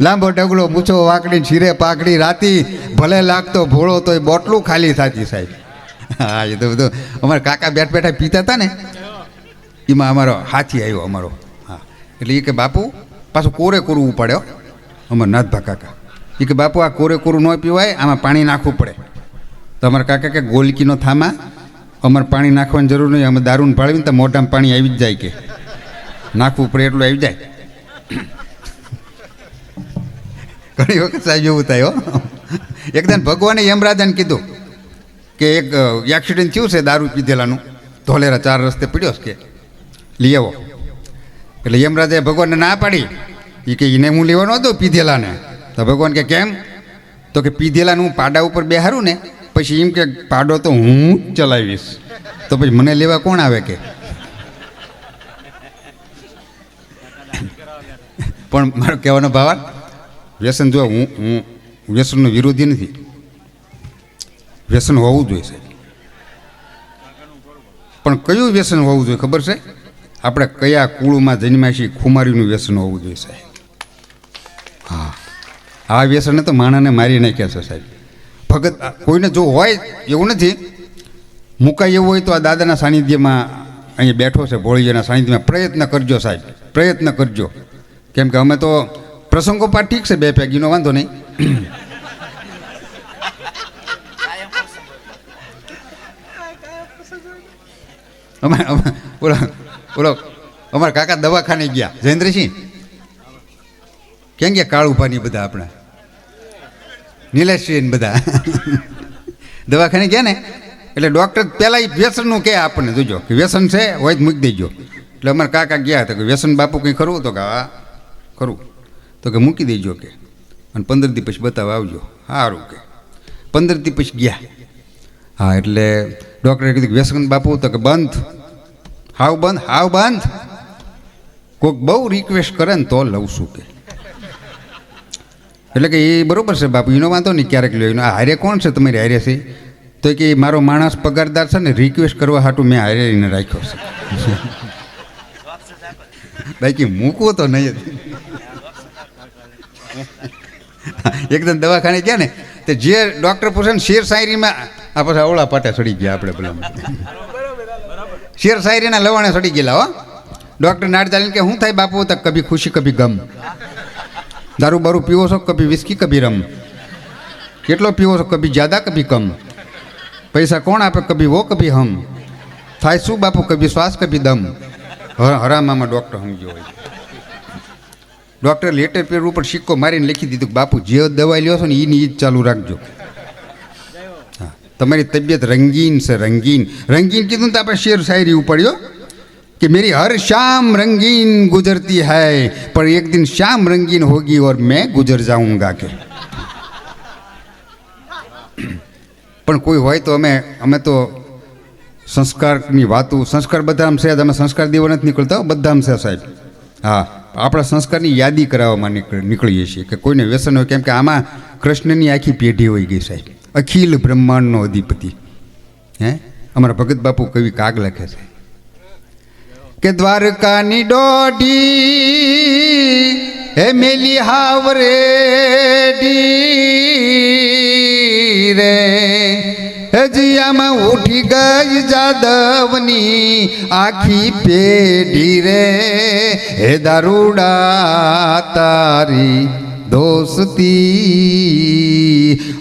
લાંબો ડગલો મૂછો, વાકડી છીરે પાકડી, રાતી ભલે લાગતો ભોળો તોય બોટલું ખાલી થતી સાહેબ. હા, એ તો બધું. અમારા કાકા બેઠ બેઠા પીતા હતા ને, એમાં અમારો હાથી આવ્યો અમારો. હા. એટલે એ કે, બાપુ, પાછું કોરે કોરું ઉપાડ્યો અમારા નાથભા કાકા. એ કે, બાપુ, આ કોરે કોરું ન પીવાય, આમાં પાણી નાખવું પડે. તો અમારા કાકા કે, ગોલકીનો થામા, અમારે પાણી નાખવાની જરૂર નહીં, અમે દારૂને ભાળવીને તો મોઢામાં પાણી આવી જ જાય કે. નાખવું પડે એટલું આવી જાય. ઘણી વખત સાહેબ એવું થાય, હો? એકદમ ભગવાને યમરાજાને કીધું કે એક એક્સિડન્ટ થયું છે દારૂ પીધેલાનું. ધોલેરા ચાર રસ્તે પીડ્યો કે. લઈ આવો. એટલે યમરાજાએ ભગવાનને ના પાડી. એ કે એને હું લેવાનો હતો પીધેલાને. તો ભગવાન કે કેમ? તો કે પીધેલાનું પાડા ઉપર બેહારું ને, પછી એમ કે પાડો તો હું ચલાવીશ. તો પછી મને લેવા કોણ આવે કે? પણ મારો કહેવાનો ભાવ વ્યસન જો હું હું વ્યસનનો વિરોધી નથી. વ્યસન હોવું જોઈએ સાહેબ. પણ કયું વ્યસન હોવું જોઈએ ખબર છે? આપણે કયા કુળમાં જન્મ્યા છીએ ખુમારીનું વ્યસન હોવું જોઈએ સાહેબ. હા. આ વ્યસને તો માણાને મારી નાખ્યા છે સાહેબ. ભગત કોઈને જો હોય એવું નથી, મુકાય એવું હોય તો આ દાદાના સાનિધ્યમાં અહીંયા બેઠો છે, ભોળીયાના સાનિધ્યમાં. પ્રયત્ન કરજો સાહેબ, પ્રયત્ન કરજો. કેમ કે અમે તો પ્રસંગોપાત ઠીક છે, બે પેગીનો વાંધો નહીં. ઓલો ઓલો અમારા કાકા દવાખાને ગયા. જયેન્દ્રસિંહ કેમ ગયા કાળુભાની બધા આપણા? નિલેશસિંહ બધા. દવાખાને ગયા ને? એટલે ડૉક્ટર પહેલાં વ્યસનનું કહે આપણને, જોજો, કે વ્યસન છે, હોય જ મૂકી દેજો. એટલે અમારા કાકા ગયા તો કે વ્યસન બાપુ કંઈ ખરું? તો કે, હા, ખરું. તો કે મૂકી દેજો કે. અને પંદર દી પછી બતાવવા આવજો. સારું કે. પંદર દી પછી ગયા. હા, એટલે ડૉક્ટરે કીધું કે વ્યસન બાપુ તો કે બંધ. હાવ બંધ હાવ બંધ. કોઈક બહુ રિક્વેસ્ટ કરે ને તો લઉં છું કે. એટલે કે એ બરોબર છે બાપુ, એનો વાંધો નહીં ક્યારેક લ્યો. એનો હારે કોણ છે તમારી હારે છે? તો કે મારો માણસ પગારદાર છે ને રિક્વેસ્ટ કરવા હાટું મેં હારે એને રાખ્યો છે. બાકી મૂકવો તો નહીં. એકદમ દવાખાને ગયા ને, તે જે ડૉક્ટર પૂછે ને, શેર શાયરીમાં, આ પછી અવળા પાટે ચડી ગયા આપણે પેલા શેર શાયરીના લવાણે ચડી ગયેલા હો. ડૉક્ટર નાડ કે શું થાય બાપુ, તો કભી ખુશી, કભી ગમ. દારૂ બારૂ પીવો છો, કભી વિસ્કી કભી રમ કેટલો પીવો છો, કભી જ્યાદા, કભી કમ. પૈસા કોણ આપે, કભી વો, કભી હમ. થાય શું બાપુ, કભી શ્વાસ, કભી દમ. હરામામાં ડૉક્ટર સમજ્યો હોય. ડૉક્ટર લેટર પેર ઉપર સિક્કો મારીને લખી દીધું કે બાપુ જે દવા લ્યો છો ને એની ઈ જ ચાલુ રાખજો હા તમારી તબિયત રંગીન છે રંગીન રંગીન કીધું ને તો આપણે શેર શાયરી ઉપાડ્યો कि मेरी हर शाम रंगीन गुजरती है पर एक दिन शाम रंगीन होगी और मैं गुजर जाऊंगा के પણ કોઈ હોય તો અમે અમે તો સંસ્કારની વાતો સંસ્કાર બધા આમ છે જ અમે સંસ્કાર દેવા નથી નીકળતા હો, બધા આમ છે સાહેબ હા આપણા સંસ્કારની યાદી કરાવવામાં નીકળીએ છીએ કે કોઈને વ્યસન હોય, કેમ કે આમાં કૃષ્ણની આખી પેઢી હોઈ ગઈ સાહેબ. અખિલ બ્રહ્માંડનો અધિપતિ. હે? અમારા ભગત બાપુ કવિ કાગ લખે છે. કે દ્વારકાની દોઢી હે મેલી હાવરેડી રે. હજીયામાં ઉઠી ગઈ જાદવની આખી પેઢી રે. હે દારૂડા, તારી દોસ્તી.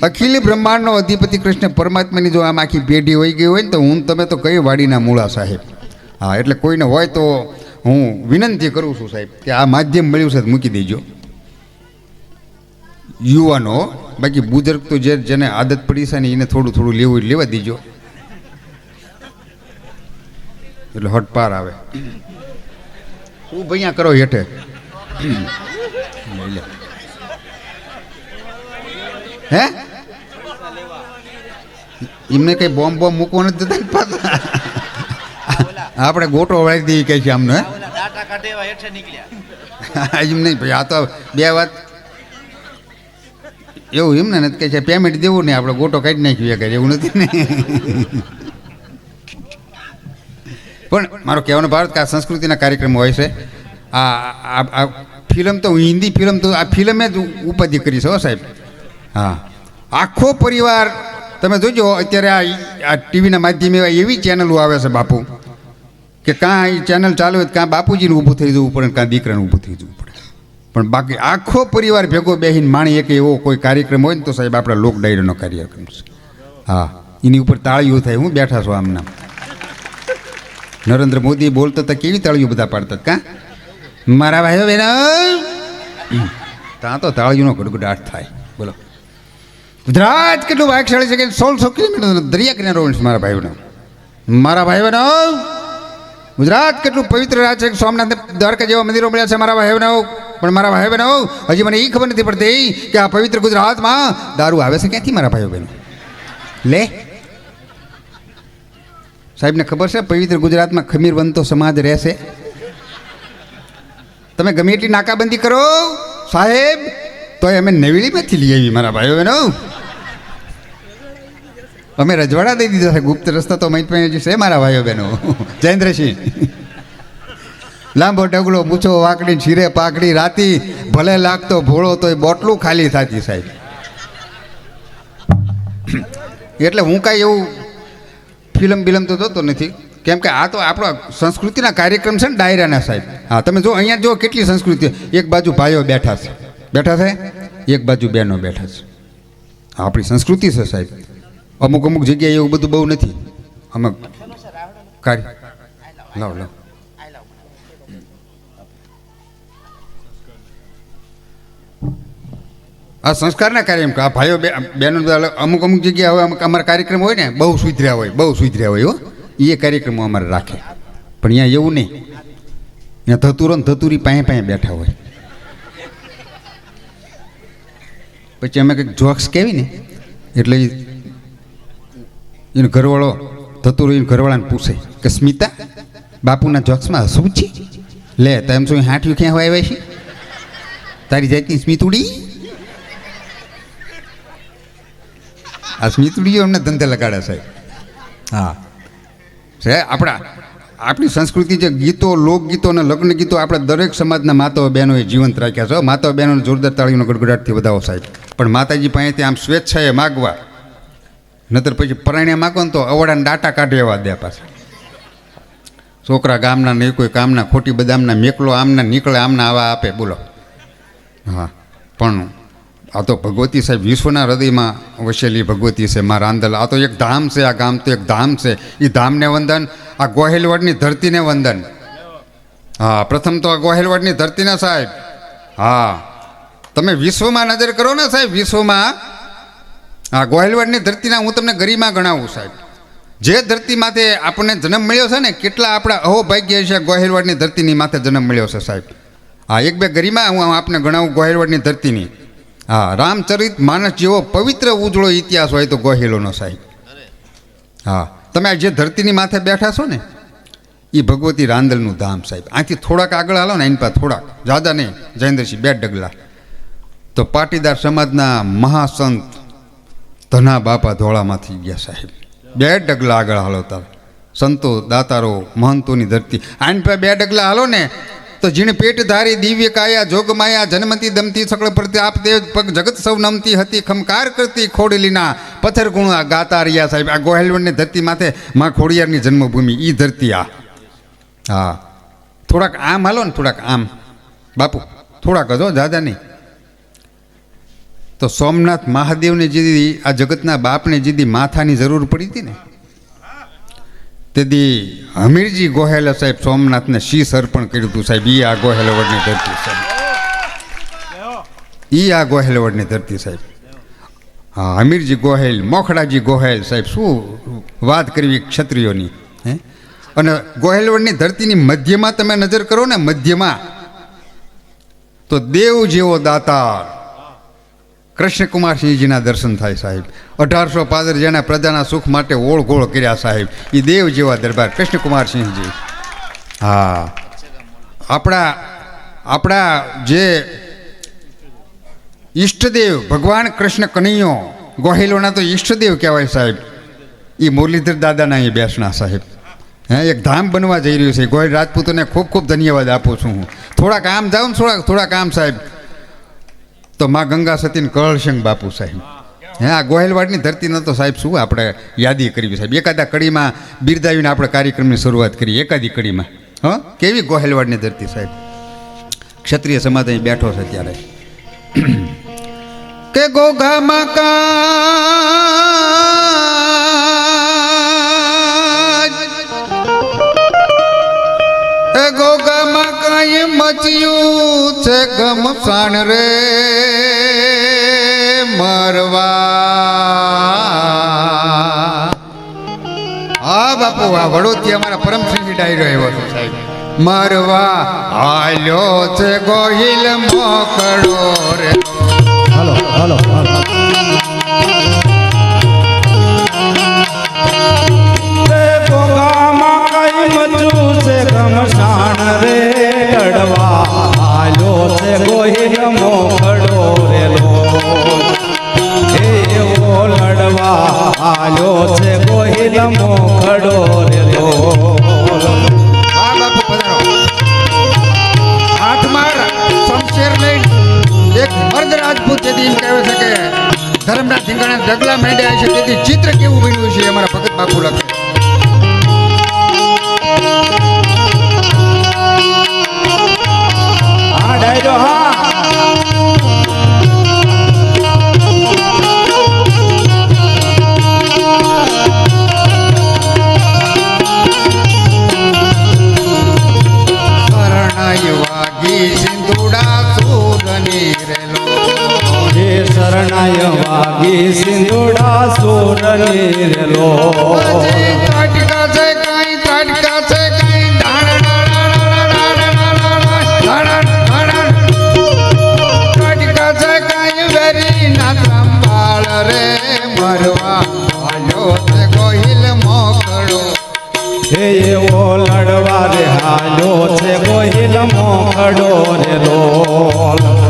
અખિલ બ્રહ્માંડનો અધિપતિ કૃષ્ણ પરમાત્માની જો આમ આખી પેઢી હોઈ ગઈ હોય ને તો હું તમે તો કઈ વાડીના મૂળા સાહેબ. હા, એટલે કોઈને હોય તો હું વિનંતી કરું છું સાહેબ કે આ માધ્યમ મળ્યું છે મૂકી દેજો. યુવાનો બાકી બુઝુર્ગ તો જે જેને આદત પડી છે ને એને થોડું થોડું લેવું લેવા દીજો. એટલે હટ પાર આવે. શું ભૈયા કરો હેઠે. હે? એમને કઈ બોમ્બ બોમ્બ મૂકવો નથી દેતા પાછા? આપણે ગોટો વળી દઈએ કહે છે આમને એમ નહીં ભાઈ આ તો બે વાત એવું એમને નથી કહે છે પેમેન્ટ દેવું નહીં, આપણે ગોટો કાઢી નાખ્યું કરે એવું નથી ને? પણ મારો કહેવાનો ભારત કે આ સંસ્કૃતિના કાર્યક્રમ હોય છે. આ આ ફિલ્મ તો હિન્દી ફિલ્મ તો આ ફિલ્મે જ ઉપાધિ કરી છે હો સાહેબ. હા. આખો પરિવાર, તમે જોજો, અત્યારે આ આ ટીવીના માધ્યમે એવા ચેનલો આવે છે બાપુ, કે કાં ચેનલ ચાલુ હોય કાં બાપુજીનું ઊભું થઈ જવું પડે કાં દીકરાનું ઊભું થઈ જવું પડે. પણ બાકી આખો પરિવાર ભેગો બેહીને માણી એક એવો કોઈ કાર્યક્રમ હોય ને તો સાહેબ આપણા લોક ડાયરીનો કાર્યક્રમ છે હા, એની ઉપર તાળીઓ થાય, હું બેઠા છું આમના. નરેન્દ્ર મોદી બોલતા હતા, કેવી તાળીઓ બધા પાડતા કા? મારા ભાઈઓ બહેનો ત્યાં તો તાળીઓનો ગડગડાટ થાય. બોલો. ગુજરાત કેટલું ભાગશાળી છે કે સોળસો કિલોમીટર દરિયા કિનારો છે મારા ભાઈઓનો. મારા ભાઈ બહેનો ગુજરાત કેટલું પવિત્ર રાજ્ય છે સોમનાથ દ્વારકા જેવા મંદિરો મળ્યા છે મારા ભાઈ બહેનો પણ મારા ભાઈ બહેનો હજી મને એ ખબર નથી પડતી કે આ પવિત્ર ગુજરાતમાં દારૂ આવે છે ક્યાંથી મારા ભાઈઓ બહેનો લે. સાહેબને ખબર છે, પવિત્ર ગુજરાતમાં ખમીર બનતો સમાજ રહેશે? તમે ગમે એટલી નાકાબંધી કરો, સાહેબ, તોય અમે નવીડીમાંથી લઈ આવી મારા ભાઈઓ બહેનો અમે રજવાડા દઈ દીધા છે, ગુપ્ત રસ્તા તો મહિત છે મારા ભાઈઓ બહેનો જયેન્દ્રસિંહ. લાંબો ડગલો મૂછો વાકડી શીરે પાકડી રાતી ભલે લાગતો ભોળો તોય બોટલું ખાલી થતી સાહેબ. એટલે હું કાંઈ એવું ફિલ્મ બિલમ તો જોતો નથી. કેમ કે આ તો આપણો સંસ્કૃતિના કાર્યક્રમ છે ને ડાયરાના સાહેબ. હા તમે જો અહીંયા જો કેટલી સંસ્કૃતિ એક બાજુ ભાઈઓ બેઠા છે. બેઠા છે? એક બાજુ બહેનો બેઠા છે. આપણી સંસ્કૃતિ છે સાહેબ. અમુક અમુક જગ્યાએ એવું બધું બહુ નથી. અમુક કાર્ય લાવ લાવ. આ સંસ્કારના કાર્યક્રમ આ ભાઈઓ બહેનો અમુક અમુક જગ્યાએ અમુક અમારા કાર્યક્રમ હોય ને, બહુ સુધર્યા હોય, બહુ સુધર્યા હોય, હો. એ કાર્યક્રમો અમારે રાખે. પણ અહીંયા એવું નહીં. ત્યાં ધતુરો ને ધતુરી પાસે પાસે બેઠા હોય. પછી અમે કંઈક જોક્સ કહેવી ને, એટલે એનો ઘરવાળો ધતુરો એને ઘરવાળાને પૂછે કે, સ્મિતા, બાપુના જોક્સમાં હસવું છે? લે, તો એમ શું હાંઠ્યું ક્યાં આવ્યા છે? તારી જાતની સ્મિતુડી આ સ્મિતુડીઓ અમને ધંધે લગાડે સાહેબ હા. સાહેબ આપણા આપણી સંસ્કૃતિ જે ગીતો, લોકગીતો અને લગ્ન ગીતો આપણે દરેક સમાજના માતાઓ બહેનોએ જીવંત રાખ્યા છે. માતાઓ બહેનોને જોરદાર તાળીઓનો ગડગડાટથી વધાવો સાહેબ. પણ માતાજી પાસેથી આમ સ્વેચ્છાએ માગવા નતર પછી પરણ્યા માગો ને તો અવડાને ડાટા કાઢે એવા દે પાછા. છોકરા ગામના નહીં કોઈ કામના, ખોટી બદામના, મેકલો આમના, નીકળે આમના આવા આપે, બોલો. હા, પણ આ તો ભગવતી સાહેબ, વિશ્વના હૃદયમાં વસેલી ભગવતી છે, મારા આંદલ આ તો એક ધામ છે, આ ગામ તો એક ધામ છે. એ ધામને વંદન, આ ગોહેલવડની ધરતીને વંદન. હા, પ્રથમ તો આ ગોહેલવડની ધરતીને સાહેબ. હા. તમે વિશ્વમાં નજર કરો ને સાહેબ, વિશ્વમાં. આ ગોહિલવડની ધરતીના હું તમને ગરિમા ગણાવું સાહેબ. જે ધરતી માથે આપણને જન્મ મળ્યો છે ને, કેટલા આપણા અહોભાગ્ય છે ગોહેલવડની ધરતીની માથે જન્મ મળ્યો છે સાહેબ. હા એક બે ગરિમા હું આપને ગણાવું ગોહેલવડની ધરતીની. હા, રામચરિત માનસ જેવો પવિત્ર ઉજળો ઇતિહાસ હોય તો ગોહેલોનો સાહેબ. હા, તમે જે ધરતીની માથે બેઠા છો ને એ ભગવતી રાંદલનું ધામ સાહેબ. આથી થોડાક આગળ હાલો ને એની પાસે થોડાક. જાદા નહીં, જયેન્દ્રસિંહ, બે ડગલા. તો પાટીદાર સમાજના મહાસંત ધના બાપા ધોળામાંથી ગયા સાહેબ. બે ડગલા આગળ હાલો તાર. સંતો, દાતારો, મહંતોની ધરતી. આની પાસે બે ડગલા હાલો ને તો જીણ પેટ ધારી દિવ્ય કાયા જોગમાયા જન્મતી દમતી સકળ પ્રતિ આપ દેવ પગ જગત સૌ નમતી હતી ખમકાર કરતી ખોડલીના પથ્થર ગુણા ગાતા રહ્યા સાહેબ. આ ગોહેલવણની ધરતી માથે માં ખોડિયારની જન્મભૂમિ, ઈ ધરતી આ. હા. થોડાક આમ હાલો ને, થોડાક આમ. બાપુ, થોડાક હજો દાદા નહીં તો સોમનાથ મહાદેવને જીદી આ જગતના બાપને જીદી માથાની જરૂર પડી હતી ને? તેથી હમીરજી ગોહેલ સાહેબ સોમનાથને શીશ અર્પણ કર્યું હતું સાહેબ? ઈ આ ગોહેલવડની ધરતી સાહેબ. ઈ આ ગોહેલવડની ધરતી સાહેબ. હા, હમીરજી ગોહેલ, મોખડાજી ગોહેલ સાહેબ, શું વાત કરવી ક્ષત્રિયોની, હે? અને ગોહેલવડની ધરતીની મધ્યમાં તમે નજર કરો ને, મધ્યમાં, તો દેવ જેવો દાતાર કૃષ્ણકુમારસિંહજીના દર્શન થાય સાહેબ. અઢારસો પાદર જેના પ્રજાના સુખ માટે ઓળઘોળ કર્યા સાહેબ. એ દેવ જેવા દરબાર. કૃષ્ણકુમારસિંહજી. હા. આપણા આપણા જે ઈષ્ટદેવ, ભગવાન કૃષ્ણ કનૈયો, ગોહિલોના તો ઈષ્ટદેવ કહેવાય સાહેબ. એ મુરલીધર દાદાના અહીં બેસણા સાહેબ. હે, એક ધામ બનવા જઈ રહ્યું છે. ગોહિલ રાજપૂતોને ખૂબ ખૂબ ધન્યવાદ આપું છું હું. થોડાક આમ જાઉં થોડાક થોડાક આમ સાહેબ. તો મા ગંગા સતીન કળશંગ બાપુ સાહેબ. હે, આ ગોહેલવાડની ધરતીનો તો સાહેબ શું આપણે યાદી કરવી સાહેબ? એકાદા કડીમાં બિરદાવીને આપણે કાર્યક્રમની શરૂઆત કરી એકાદી કડીમાં. હ, કેવી ગોહેલવાડની ધરતી સાહેબ? ક્ષત્રિય સમાજ અહીં બેઠો છે ત્યારે. કે ગોગા એ મચ્યું છે ગમસાણ રે મરવા. હા બાપુ આ વડોદરી અમારા પરમસિંહ ડાયરો એવો છે સાહેબ. મરવા હાલ્યો છે ગોહિલ મોકડો રે. હાલો હાલો હાલો. રે મચું છે ઘમસાણ રે લડવા આલ્યો છે ગોહિલ મોખડો રે લો હે એવો લડવા આલ્યો છે ગોહિલ મોખડો રે લો હા, બાપુ હાથમાં શમશેર લઈને એક મર્દ રાજપૂત જેથી એમ કહેવાય છે કે ધર્મના ધીંગાણા ડગલા માંડ્યા છે. તેથી ચિત્ર કેવું બન્યું છે અમારા ભગત બાપુ લખે. ગોહિલ મોખડો રે લોલ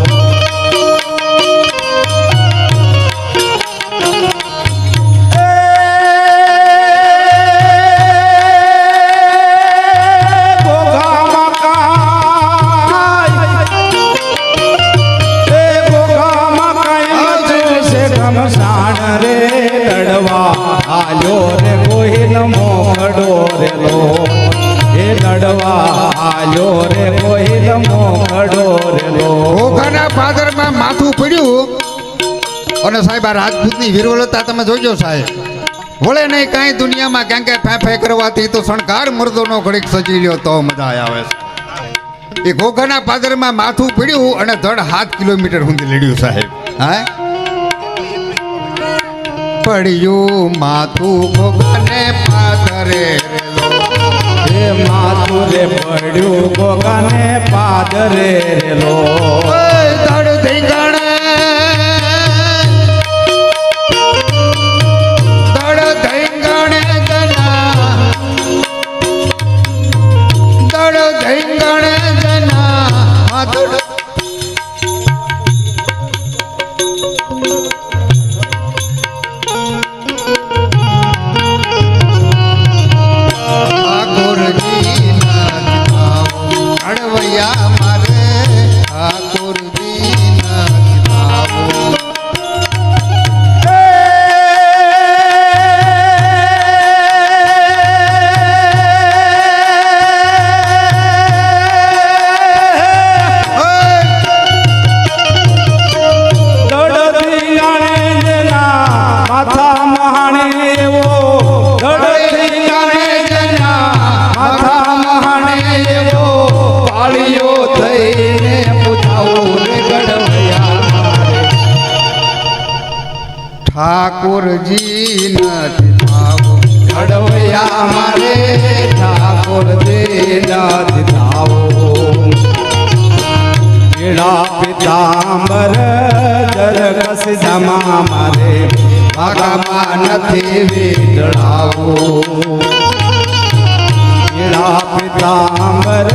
અને સાહેબ આ રાજપૂતની વિરવલતા તમે જોજો સાહેબ. વળે નહીં કાંઈ દુનિયામાં ક્યાં ક્યાં ફે ફે કરવાથી તો શણકાર મર્દોનો ઘડીક સજી લ્યો તો મજા આવે છે. એ ઘોઘાના પાદરમાં માથું પીડ્યું અને ધડ સાત કિલોમીટર સુધી લડ્યું સાહેબ. હા? પડ્યું માથું ઘોઘાને પાદરે એ માથું રે પડ્યું ઘોઘાને પાદરે રેલો. ધડ ધીંગાણે પિતાંબર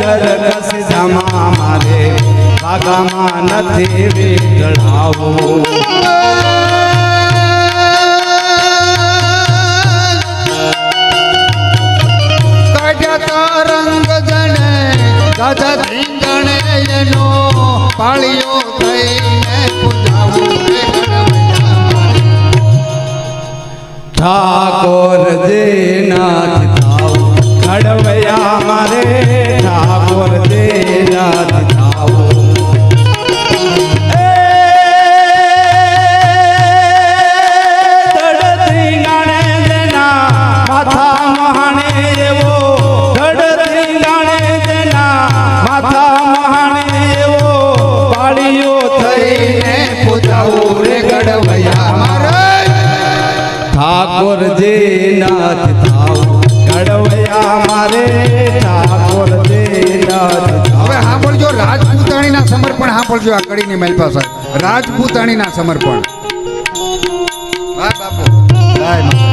જરકસ જમા મારે ભાગામાં નથી વીટળાવો રંગ જણે દાદા ધીંગણે એનો પાળીઓ થઈને પૂજાવું રે નાથ થાવ ઘડવૈયા મારે ઠાકોર નાથ સાંભળજો આ કડીની મારી પાસે રાજપૂતાણીના સમર્પણ. વાહ બાપુ. જય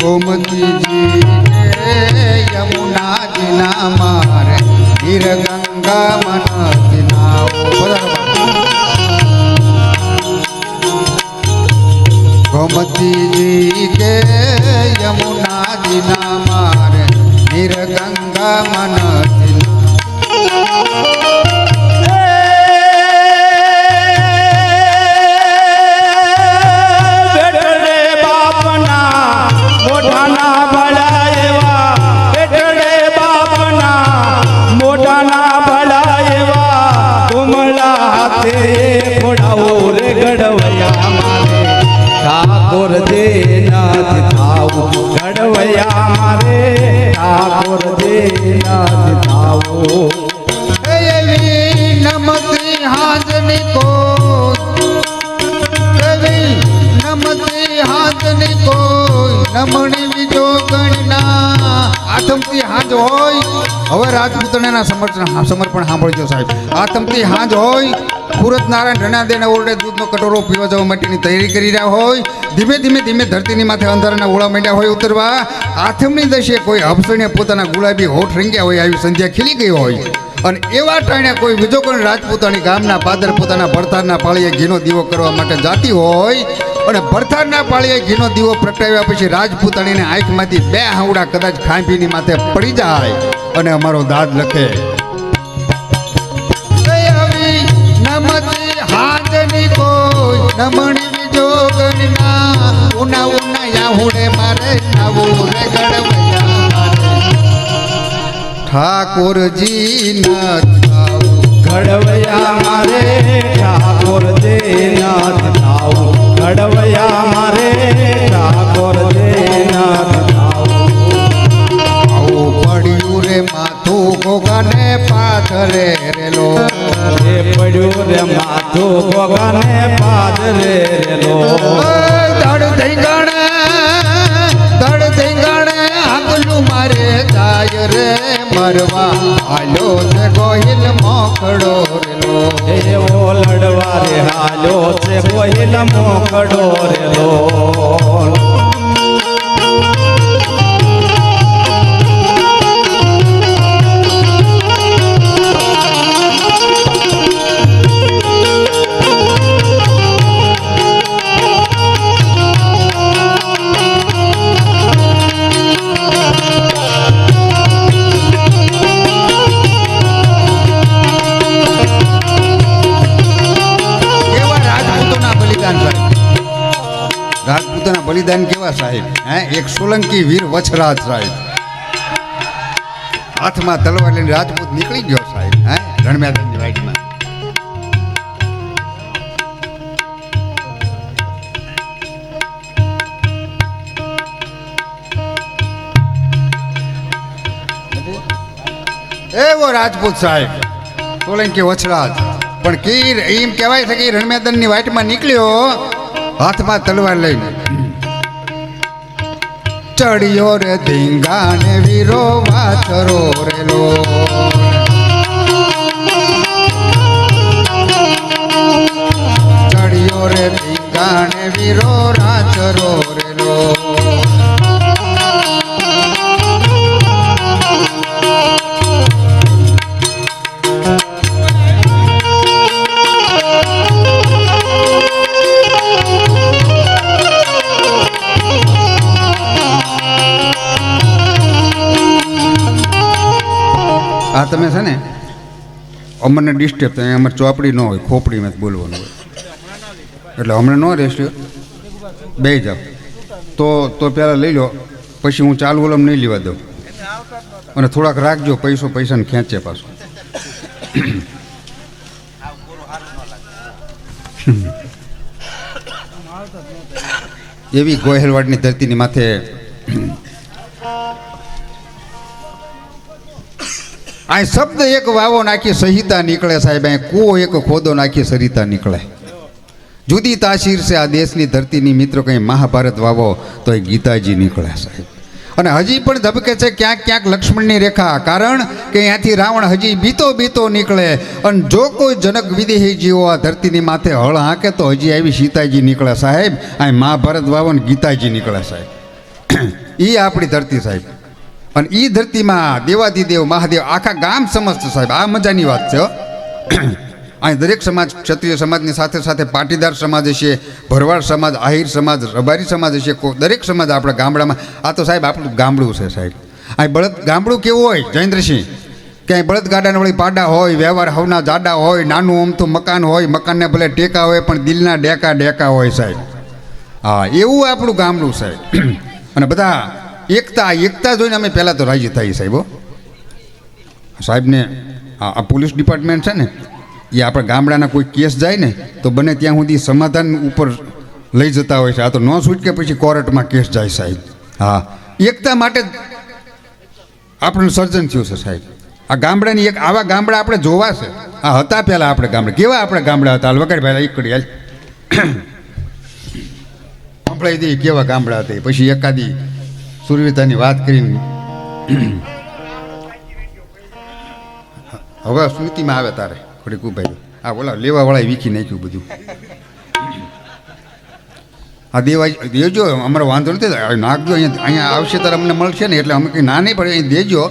ગોમતીજી યમુના યમુનાજી ના મારે હીર ગંગા મન નાઓ ગોમતીજી કે યમુના ના મારે હીર ગંગા મન નાથ થાવો એવી નમતી હાજની કો એવી નમતી હાજની કોઈ. નમણી બીજો ગણના આથમતી હાજ હોય. હવે રાજપૂતણાના સમર્પણ સમર્પણ સાંભળજો સાહેબ. આથમતી હાજ હોય સુરત નારાયણ રણાદેના ઓરડે દૂધનો કટોરો પીવા જવા માટેની તૈયારી કરી રહ્યા હોય. ધીમે ધીમે ધીમે ધરતીની માથે અંધારાના ઓળા માંડ્યા હોય ઉતરવા. આથમની દશે કોઈ હફસણીએ પોતાના ગુલાબી હોઠ રંગ્યા હોય આવી સંધ્યા ખીલી ગઈ હોય. અને એવા ટાણે કોઈ બીજો કોઈ રાજપૂતાની ગામના પાદર પોતાના ભરતારના પાળીએ ઘીનો દીવો કરવા માટે જાતી હોય. અને ભરતારના પાળીએ ઘીનો દીવો પ્રગટાવ્યા પછી રાજપૂતાણીને આંખમાંથી બે હાવડા કદાચ ખાંભીની માથે પડી જાય. અને અમારો દાદ લખે. કોઈ જોગના ઉના ઉના યાહુડે મારે નાવું રે મારે. ઠાકોરજી ના ઘડવૈયા મારે ઠાકોર દે નાથ થાવ ઘડવૈયા મારે ઠાકોર દે નાથ થાવ પડ્યું રે માથું ગોગાને પાથરે રેલો એ પડ્યું રે માથું ભગવાને પાદરે રેલો. ધડ ધીંગણે ધડ ધીંગણે આગલું મારે જાય રે મરવા. હાલો છે ગોહિલ મોકડો રેલો. એવો લડવા રે હાલો છે ગોહિલ મોકડો રેલો. એક સોલંકી વીર વછરાજ સાહેબ. હાથમાં તલવાર લઈને રાજપૂત નીકળી ગયો સાહેબ, હે, રણમેદાનની વાઈટમાં. એવો રાજપૂત સાહેબ, સોલંકી વછરાજ. પણ કીર એમ કહેવાય છે કે રણમેદાનની વાટમાં નીકળ્યો, હાથમાં તલવાર લઈને. ચડિયો રે ધીંગાને વીરો વાથરો રેલો. ચડિયો રે ધીંગાને વીરો રાચરો આ તમે છે ને, અમને ડિસ્ટર્બ થાય અમારે ચોપડી ન હોય, ખોપડીમાં જ બોલવાનું હોય. એટલે હમણાં ન રહેશે બે જાવ તો તો પહેલાં લઈ લો, પછી હું ચાલુ વલમ નહીં લેવા દઉં. અને થોડાક રાખજો, પૈસો પૈસાને ખેંચે પાછું. એવી ગોહેલવાડની ધરતીની માથે આ શબ્દ એક વાવો નાખી સહિતા નીકળે સાહેબ અહીં કૂવો એક ખોદો નાખી સરિતા નીકળે. જુદી તાસીર છે આ દેશની ધરતીની, મિત્રો, કંઈ મહાભારત વાવો તો એ ગીતાજી નીકળે સાહેબ. અને હજી પણ ધબકે છે ક્યાંક ક્યાંક લક્ષ્મણની રેખા, કારણ કે અહીંયાથી રાવણ હજી બીતો બીતો નીકળે. અને જો કોઈ જનક વિદેહી જીવો આ ધરતીની માથે હળ હાંકે તો હજી આવી સીતાજી નીકળે સાહેબ. અહીં મહાભારત વાવો ને ગીતાજી નીકળે સાહેબ. એ આપણી ધરતી સાહેબ. અને એ ધરતીમાં દેવાધિદેવ મહાદેવ આખા ગામ સમજતું સાહેબ. આ મજાની વાત છે. અહીં દરેક સમાજ, ક્ષત્રિય સમાજની સાથે સાથે પાટીદાર સમાજ હશે, ભરવાડ સમાજ, આહિર સમાજ, રબારી સમાજ હશે દરેક સમાજ આપણા ગામડામાં. આ તો સાહેબ આપણું ગામડું છે સાહેબ. અહીં બળદ, ગામડું કેવું હોય, જયેન્દ્રસિંહ? ક્યાંય બળદગાડાને વળી પાડા હોય, વ્યવહાર હવના જાડા હોય, નાનું અમથું મકાન હોય, મકાનને ભલે ટેકા હોય, પણ દિલના ડેકા ડેકા હોય સાહેબ. હા, એવું આપણું ગામડું સાહેબ અને બધા એકતા એકતા જોઈને અમે પહેલાં તો રાજી થઈ સાહેબ સાહેબને આ પોલીસ ડિપાર્ટમેન્ટ છે ને, એ આપણા ગામડાના કોઈ કેસ જાય ને, તો બને ત્યાં સુધી સમાધાન ઉપર લઈ જતા હોય છે. આ તો ન છૂટકે પછી કોર્ટમાં કેસ જાય સાહેબ. હા. એકતા માટે આપણું સર્જન થયું છે સાહેબ. આ ગામડાની એક આવા ગામડા આપણે જોવા છે. આ હતા પહેલાં આપણે ગામડા. કેવા આપણે ગામડા હતા? વગાડ પહેલાં એકડી હાલ. સંભળાઈ દઈએ કેવા ગામડા હતા પછી એકાદી સુરવીતાની વાત કરીને હવે સ્મૃતિમાં આવે તારે થોડીક ઉભાઈ આ બોલા લેવાવાળાએ વીખી નાખ્યું બધું. આ દેવા દેજો, અમારો વાંધો નથી નાખજો, અહીંયા અહીંયા આવશે ત્યારે અમને મળશે ને, એટલે અમે કંઈ ના નહીં પડે અહીં દેજો.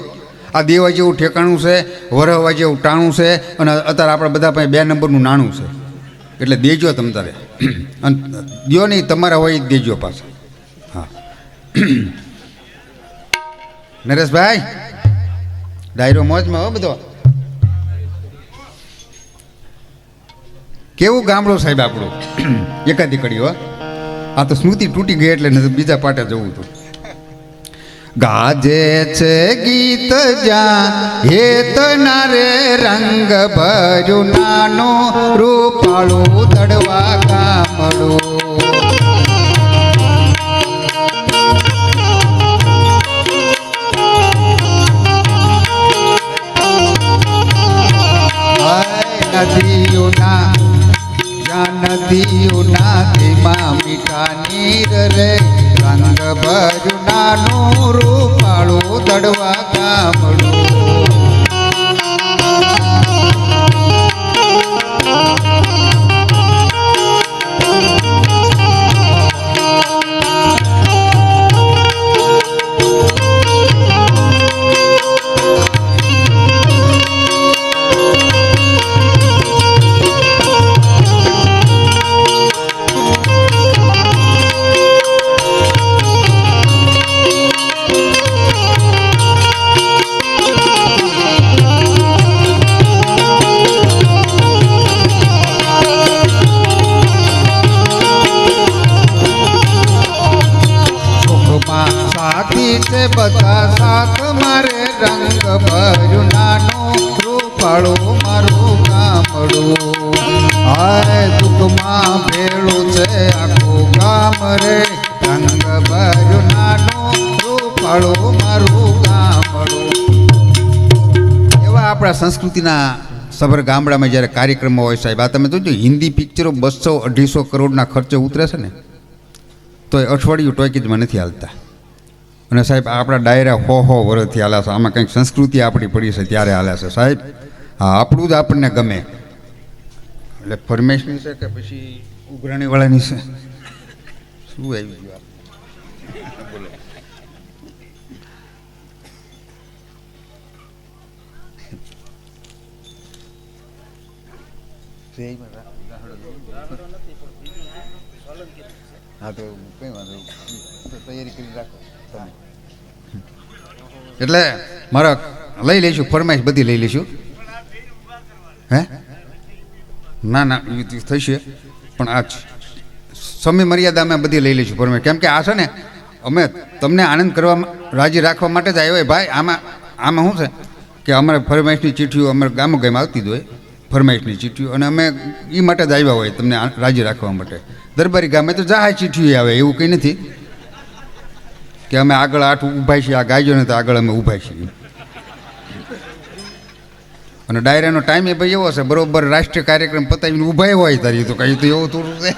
આ દેવા જેવું ઠેકાણું છે, વરહવા જેવું ટાણું છે, અને અત્યારે આપણે બધા પાસે બે નંબરનું નાણું છે. એટલે દેજો તમ તારે. અને દો નહીં, તમારા હોય દેજો પાછા. હા. નરેશભાઈ, ડાયરો મોજમાં હો બધો. કેવું ગામડું સાહેબ આપણું? એકાદી કડી હો. આ તો સ્મૃતિ તૂટી ગઈ એટલે બીજા પાટે જવું હતું. ગાજે છે ગીત જ્યાં હેત રે રંગ ભર્યું, નાનું રૂપાળું તડવા ગામડું. જ્યાં નદીઓના તેમાં મીઠા નીર રે. રંગ ભર્યું નાનું રૂપાળું દડવા ગામડું. આપણા સંસ્કૃતિના સભર ગામડામાં જ્યારે કાર્યક્રમો હોય સાહેબ, આ તમે જોજો હિન્દી પિક્ચરો બસો અઢીસો કરોડના ખર્ચે ઉતરે છે ને, તો એ અઠવાડિયું ટોકીજમાં નથી હાલતા. અને સાહેબ, આપણા ડાયરા હો હો વર્ષથી હાલ્યા છે. આમાં કંઈક સંસ્કૃતિ આપણી પડી છે ત્યારે હાલ્યા છે. સાહેબ હા આપણું જ આપણને ગમે. એટલે ફરમેશની છે કે પછી ઉઘરાણીવાળાની છે? શું આવી ગયું હા તો કઈ વાંધો. તૈયારી કરી રાખો એટલે, મારા લઈ લઈશું ફરમાઈશ બધી લઈ લઈશું હે? ના ના થશે, પણ આ સમય મર્યાદા અમે બધી લઈ લઈશું ફરમાઈશ. કેમ કે આ છે ને, અમે તમને આનંદ કરવા રાજી રાખવા માટે જ આવ્યા ભાઈ. આમાં આમાં શું છે? કે અમારે ફરમાઈશની ચીઠીઓ અમારે ગામો ગામ આવતી જ હોય. ફરમાઈશની ચીઠીઓ અને અમે એ માટે જ આવ્યા હોય તમને રાજી રાખવા માટે. દરબારી ગામે તો જાહે ચીઠીઓ આવે, એવું કંઈ નથી. કે અમે આગળ આઠ ઊભા છીએ, આ ગાયજો ને તો આગળ અમે ઊભા છીએ. અને ડાયરાનો ટાઈમ એ ભાઈ એવો છે, બરોબર રાષ્ટ્રીય કાર્યક્રમ પતાવીને ઊભા હોય તારી, તો કંઈ તો એવું થોડું છે.